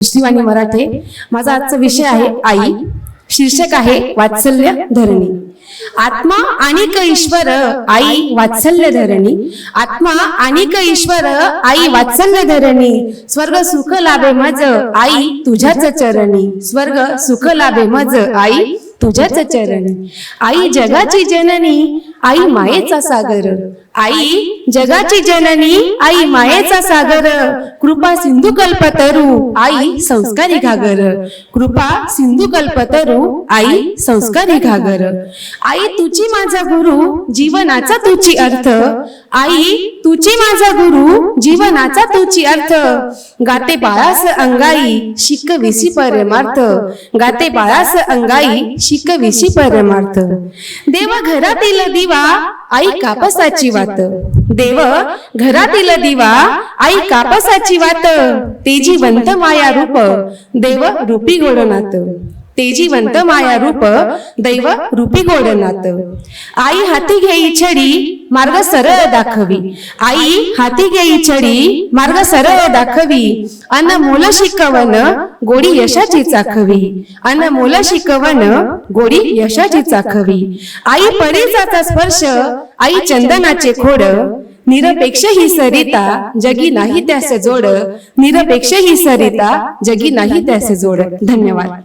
शिवानी मराठे माझा आजचा विषय आहे आई. शीर्षक आहे वात्सल्य धरणी. आत्मा आणि ईश्वर आई वात्सल्य धरणी. आत्मा आणि ईश्वर आई वात्सल्य धरणी. स्वर्ग सुख लाभे मज आई तुझ्याच चरणी. स्वर्ग सुख लाभे मज आई तुझ्याच चरणी. आई जगाची जननी आई मायेचा सागर. आई जगाची जननी आई मायेचा सागर. कृपा सिंधू कल्पतरू आई संस्कारी घागर. कृपा सिंधू कल्पतरू आई संस्कारी घागर. आई तुझी माझा गुरु जीवनाचा तुझी अर्थ. आई तुची माझा गुरु जीवनाचा तुची अर्थ. गाते बाळास अंगाई शिक विसी परमार्थ. गाते बाळास अंगाई शिक विसी परमार्थ. देव घरातील दिवा आई कापसाची वात. देव घरातील दिवा आई कापसाची वात. तेजीवंत माया रूप देव रूपी गोडनाथ. तेजीवंत माया रूप दैव रूपी गोडनाथ. आई हाती घेई छडी मार्ग सरळ दाखवी. आई हाती घेई छडी मार्ग सरळ दाखवी. अन मोल शिकवण गोडी यशाची चाखवी. अन मोल शिकवण गोडी यशाची चाखवी. आई परीचाचा स्पर्श. आई चंदनाचे खोड. निरपेक्ष ही सरिता जगी नाही त्यास जोड. निरपेक्ष ही सरिता जगी नाही त्यास जोड. धन्यवाद.